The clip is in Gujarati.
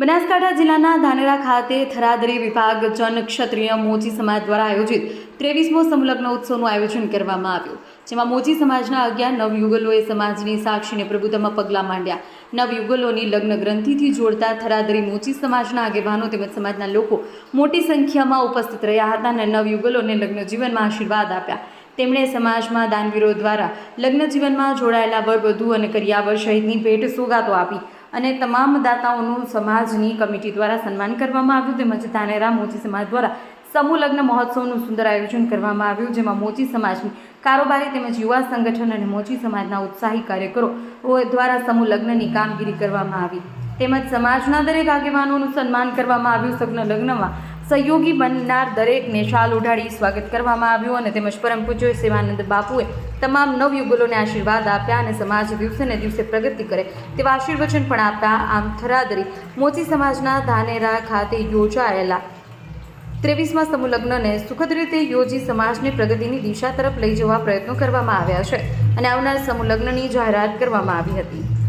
બનાસકાંઠા જિલ્લાના ધાનેરા ખાતે થરાદરી વિભાગ જન ક્ષત્રિય મોચી સમાજ દ્વારા આયોજિત ત્રેવીસમો સમલગ્ન ઉત્સવનું આયોજન કરવામાં આવ્યું, જેમાં મોચી સમાજના અગિયાર નવયુગલોએ સમાજની સાક્ષીને પ્રભુતામાં પગલાં માંડ્યા. નવયુગલોની લગ્ન ગ્રંથિથી જોડતા થરાદરી મોચી સમાજના આગેવાનો તેમજ સમાજના લોકો મોટી સંખ્યામાં ઉપસ્થિત રહ્યા હતા અને નવયુગલોને લગ્ન જીવનમાં આશીર્વાદ આપ્યા. તેમણે સમાજમાં દાનવીરો દ્વારા લગ્ન જીવનમાં જોડાયેલા વરવધુ અને કરિયાવર સહિતની ભેટ સોગાતો આપી. અને તમામ દાતાઓનું સમાજની કમિટી દ્વારા સન્માન કરવામાં આવ્યું. તેમજ ધાનેરા મોચી સમાજ દ્વારા સમૂહ લગ્ન મહોત્સવનું સુંદર આયોજન કરવામાં આવ્યું, જેમાં મોચી સમાજની કારોબારી તેમજ યુવા સંગઠન અને મોચી સમાજના ઉત્સાહી કાર્યકરો દ્વારા સમૂહ લગ્નની કામગીરી કરવામાં આવી. તેમજ સમાજના દરેક આગેવાનોનું સન્માન કરવામાં આવ્યું. સગ્ન લગ્નમાં સહયોગી બનનાર દરેકને શાલ ઉઢાડી સ્વાગત કરવામાં આવ્યું અને તેમજ પરમ પૂજ્ય સેવાનંદ બાપુએ તમામ નવયુગલોને આશીર્વાદ આપ્યા અને સમાજ દિવસે ને દિવસે પ્રગતિ કરે તેવા આશીર્વચન પણ આપતા આમ થરાદરી મોચી સમાજના ધાનેરા ખાતે યોજાયેલા. ત્રેવીસમાં સમૂહ લગ્નને સુખદ રીતે યોજી સમાજને પ્રગતિની દિશા તરફ લઈ જવા પ્રયત્નો કરવામાં આવ્યા છે અને આવનાર સમૂહ લગ્નની જાહેરાત કરવામાં આવી હતી.